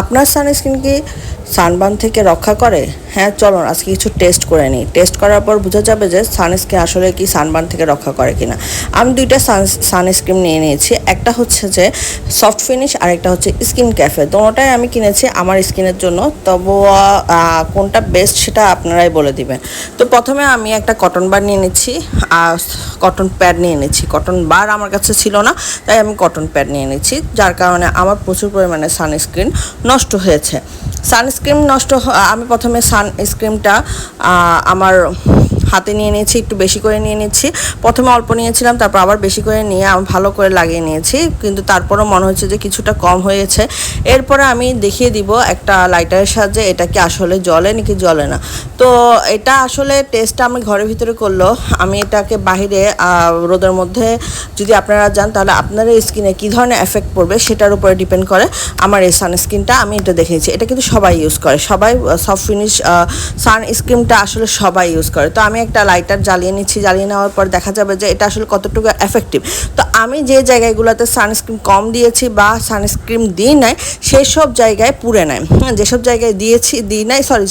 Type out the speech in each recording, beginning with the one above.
আপনার সানস্ক্রিন কি সানবার্ন থেকে রক্ষা করে? হ্যাঁ চলুন, আজকে কিছু টেস্ট করে নিই। টেস্ট করার পর বোঝা যাবে যে সানস্ক্রিন আসলে কি সানবার্ন থেকে রক্ষা করে কিনা। আমি দুইটা সানস্ক্রিন নিয়ে নিয়েছি। একটা হচ্ছে যে সফট ফিনিশ আর একটা হচ্ছে স্কিন ক্যাফে দোনোটাই আমি কিনেছি আমার স্কিনের জন্য। তবুও কোনটা বেস্ট সেটা আপনারাই বলে দিবেন। তো প্রথমে আমি একটা কটন বার নিয়ে নিচ্ছি। আর কটন প্যাড নিয়ে এনেছি। কটন বার আমার কাছে ছিল না, তাই আমি কটন প্যাড নিয়ে এনেছি, যার কারণে আমার প্রচুর পরিমাণে সানস্ক্রিন নষ্ট হয়েছে। সানস্ক্রিন নষ্ট আমি প্রথমে সানস্ক্রিনটা আমার হাতে নিয়ে নিয়েছি, একটু বেশি করে নিয়ে নিচ্ছি। প্রথমে অল্প নিয়েছিলাম, তারপর আবার বেশি করে নিয়ে আমি ভালো করে লাগিয়ে নিয়েছি। কিন্তু তারপরও মনে হচ্ছে যে কিছুটা কম হয়েছে। এরপরে আমি দেখিয়ে দিব একটা লাইটারের সাহায্যে এটা কি আসলে জ্বলে নাকি জলে না। তো এটা আসলে টেস্টটা আমি ঘরের ভিতরে করল। আমি এটাকে বাহিরে রোদের মধ্যে যদি আপনারা যান, তাহলে আপনার স্কিনে কী ধরনের এফেক্ট পড়বে সেটার উপরে ডিপেন্ড করে। আমার এই সানস্ক্রিনটা আমি এটা দেখেছি এটা কিন্তু সবাই ইউজ করে। সবাই সফট ফিনিশ সানস্ক্রিনটা আসলে সবাই ইউজ করে। তো আমি একটা লাইটার জ্বালিয়ে নিচ্ছি, জ্বালিয়ে নেওয়ার পর দেখা যাবে যে এটা আসলে কতটুকু এফেক্টিভ তো আমি যে জায়গাগুলোতে সানস্ক্রিন কম দিয়েছি বা সানস্ক্রিন দিই নাই সেই সব জায়গায় পুড়ে নেয় হ্যাঁ যেসব জায়গায় দিয়েছি, দিই নাই সরি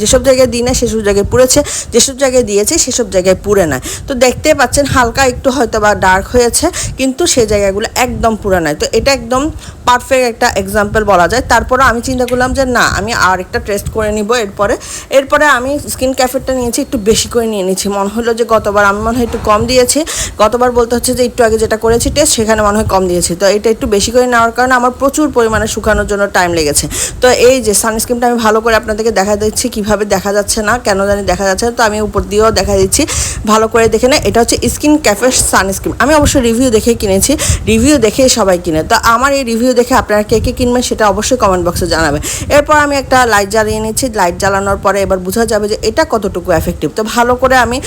যেসব জায়গায় দিই নাই, সেসব জায়গায় পুড়েছে, যেসব জায়গায় দিয়েছে, সেসব জায়গায় পুড়ে নেয় তো দেখতে পাচ্ছেন হালকা একটু হয়তো বা ডার্ক হয়েছে, কিন্তু সেই জায়গাগুলো একদম পুড়ে নেয় তো এটা একদম পারফেক্ট একটা এক্সাম্পল বলা যায়। তারপরে আমি চিন্তা করলাম যে, না, আমি আর একটা টেস্ট করে নিব এরপরে। এরপরে আমি স্কিন ক্যাফেটটা নিয়েছি, একটু বেশি করে নিয়ে নিচ্ছি মনে হলো যে, গতবার আমি মনে হয় একটু কম দিয়েছি। গতবার বলতে হচ্ছে যে, একটু আগে যেটা করেছি টেস্ট সেখানে মনে হয় কম দিয়েছি। তো এটা একটু বেশি করে নেওয়ার কারণে আমার প্রচুর পরিমাণে শুকানোর জন্য টাইম লেগেছে। তো এই যে সানস্ক্রিনটা আমি ভালো করে আপনাদেরকে দেখা দিচ্ছি, কীভাবে দেখা যাচ্ছে না, কেন জানি দেখা যাচ্ছে না। তো আমি উপর দিয়েও দেখা দিচ্ছি। ভালো করে দেখে না, এটা হচ্ছে স্কিন ক্যাফে সানস্ক্রিন আমি অবশ্যই রিভিউ দেখে কিনেছি রিভিউ দেখে সবাই কিনে। তো আমার এই রিভিউ দেখে আপনারা কে কে কিনবেন সেটা অবশ্যই কমেন্ট বক্সে জানাবেন এরপর আমি একটা লাইট জ্বালিয়ে নিচ্ছি। লাইট জ্বালানোর পরে এবার বোঝা যাবে যে এটা কতটুকু এফেক্টিভ তো ভালো করে আমি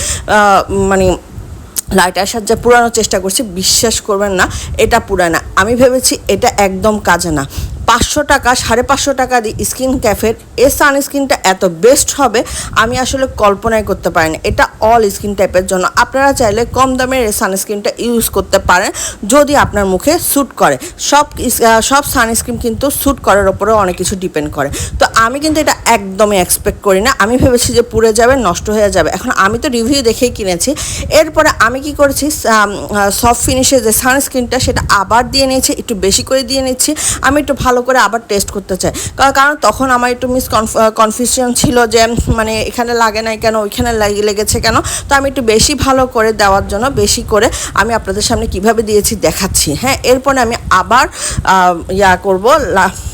মানে লাইট আসার যা পুরানোর চেষ্টা করছি। বিশ্বাস করবেন না, এটা পুরানা আমি ভেবেছি এটা একদম কাজে না। পাঁচশো টাকা, সাড়ে পাঁচশো টাকা দিয়ে স্কিন ক্যাফের। এ সানস্ক্রিনটা এত বেস্ট হবে, আমি আসলে কল্পনাই করতে পারি না এটা অল স্কিন টাইপের জন্য। আপনারা চাইলে কম দামের এই সানস্ক্রিনটা ইউজ করতে পারেন, যদি আপনার মুখে স্যুট করে। সব সব সানস্ক্রিন কিন্তু স্যুট করার ওপরে অনেক কিছু ডিপেন্ড করে। তো আমি কিন্তু এটা একদমই এক্সপেক্ট করি না। আমি ভেবেছি যে পুড়ে যাবে, নষ্ট হয়ে যাবে। এখন আমি তো রিভিউ দেখেই কিনেছি। এরপরে আমি কি করেছি সফট ফিনিশের যে সানস্ক্রিনটা, সেটা আবার দিয়ে নিয়েছি, একটু বেশি করে দিয়ে নিচ্ছি। আমি একটু ভালো করে আবার টেস্ট করতে চাই কারণ- তখন আমার একটু মিস কনফিউশন ছিল যে মানে এখানে লাগে নাই কেন, ওইখানে লাগে লেগেছে কেন? তো আমি একটু বেশি ভালো করে দেওয়ার জন্য, বেশি করে আমি আপনাদের সামনে কীভাবে দিয়েছি দেখাচ্ছি। হ্যাঁ এরপরে আমি আবার ইয়া করব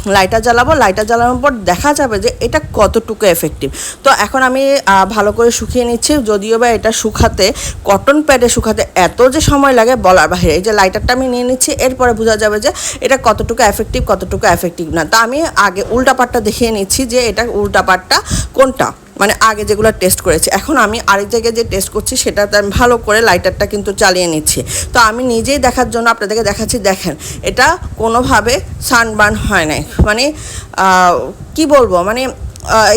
লাইটার জ্বালাবো। লাইটার জ্বালানোর পর দেখা যাবে যে এটা কতটুকু এফেক্টিভ তো এখন আমি ভালো করে শুকিয়ে নিচ্ছি। যদিও বা এটা শুকাতে কটন প্যাডে শুকাতে এত যে সময় লাগে, বলার বাহিরে। এই যে লাইটারটা আমি নিয়ে নিচ্ছি, এরপরে বোঝা যাবে যে এটা কতটুকু এফেক্টিভ কতটুকু এফেক্টিভ না। তা আমি আগে উল্টা পাটটা দেখিয়ে নিচ্ছি যে এটা উল্টাপাটটা কোনটা। মানে আগে যেগুলো টেস্ট করেছি। এখন আমি আরেক জায়গায় যে টেস্ট করছি সেটাতে আমি ভালো করে লাইটারটা কিন্তু চালিয়ে নিচ্ছি। তো আমি নিজেই দেখার জন্য আপনাদেরকে দেখাচ্ছি, দেখেন, এটা কোনোভাবে সানবার্ন হয় নাই। মানে কি বলব? মানে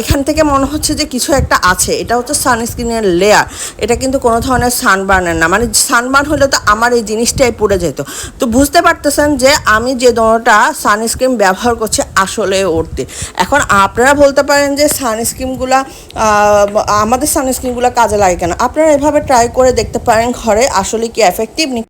এখান থেকে মনে হচ্ছে যে কিছু একটা আছে। এটা হচ্ছে সানস্ক্রিনের লেয়ার এটা কিন্তু কোনো ধরনের সানবার্নের না। মানে সানবার্ন হলে তো আমার এই জিনিসটাই পড়ে যেত। তো বুঝতে পারতেছেন যে আমি যে দোনোটা সানস্ক্রিন ব্যবহার করছি আসলে উঠতে এখন আপনারা বলতে পারেন যে সানস্ক্রিনগুলো আমাদের সানস্ক্রিনগুলো কাজে লাগে কেন? আপনারা এভাবে ট্রাই করে দেখতে পারেন ঘরে আসলে কি এফেক্টিভ